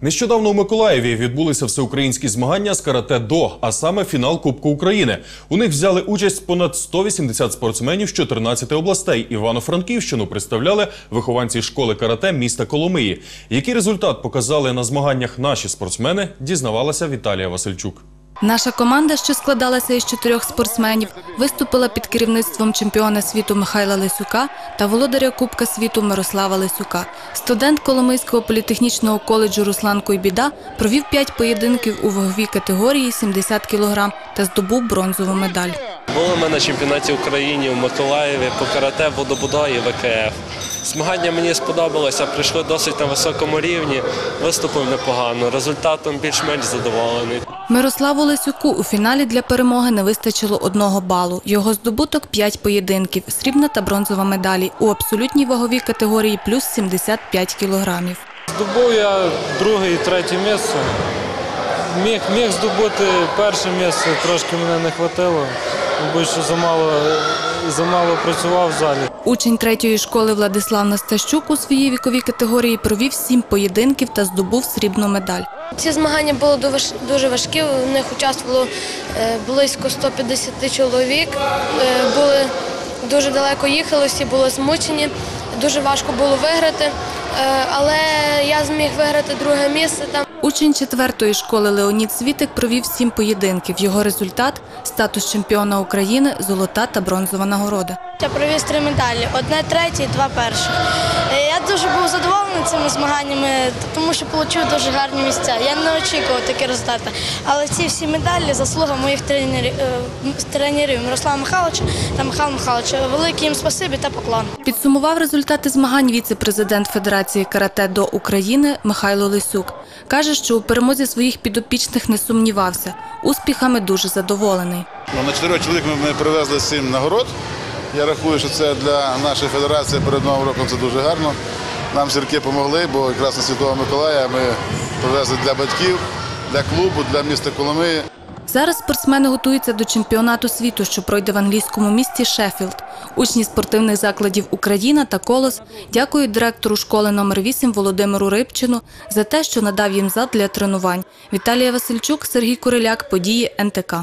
Нещодавно у Миколаєві відбулися всеукраїнські змагання з карате до, а саме фінал Кубку України. У них взяли участь понад 180 спортсменів з 14 областей. Івано-Франківщину представляли вихованці школи карате міста Коломиї. Який результат показали на змаганнях наші спортсмени, дізнавалася Віталія Васильчук. Наша команда, що складалася із чотирьох спортсменів, виступила під керівництвом чемпіона світу Михайла Лисюка та володаря Кубка світу Мирослава Лисюка. Студент Коломийського політехнічного коледжу Руслан Куйбіда провів п'ять поєдинків у ваговій категорії 70 кг та здобув бронзову медаль. Були ми на чемпіонаті України в Миколаєві по карате, водобудо і ВКФ. Змагання мені сподобалося, прийшли досить на високому рівні, виступив непогано, результатом більш-менш задоволений. Мирославу Лисюку у фіналі для перемоги не вистачило одного балу. Його здобуток – п'ять поєдинків, срібна та бронзова медалі у абсолютній ваговій категорії плюс 75 кілограмів. Здобув я друге і третє місце. Міг, міг здобути перше місце, трошки мене не вистачило, бо що замало, замало працював в залі. Учень третьої школи Владислав Настащук у своїй віковій категорії провів сім поєдинків та здобув срібну медаль. Ці змагання були дуже- важкі. В них участвувало е, близько 150 чоловік. Е, Були дуже далеко їхали, всі були змучені. Дуже важко було виграти, Е, але я зміг виграти друге місце там. Учень четвертої школи Леонід Світик провів сім поєдинків. Його результат – статус чемпіона України, золота та бронзова нагорода. Я провіз три медалі: одне третє два перших. Е, Я дуже був задоволений цими змаганнями, тому що отримав дуже гарні місця. Я не очікував такі результати. Але ці всі медалі заслуга моїх тренерів, е, тренерів Мирослава Михайловича та Михайла Михайловича. Велике їм спасибі та поклон. Підсумував результати змагань віце-президент Федерації карате до України Михайло Лисюк. Каже, що у перемозі своїх підопічних не сумнівався. Успіхами дуже задоволений. Ну, На чотирьох чоловік ми, ми привезли сім нагород. Я рахую, що це для нашої федерації перед Новим роком це дуже гарно. Нам зірки допомогли, бо якраз на Святого Миколая ми привезли для батьків, для клубу, для міста Коломиї. Зараз спортсмени готуються до чемпіонату світу, що пройде в англійському місті Шеффілд. Учні спортивних закладів Україна та Колос дякують директору школи номер 8 Володимиру Рибчину за те, що надав їм зал для тренувань. Віталія Васильчук, Сергій Куриляк, події НТК.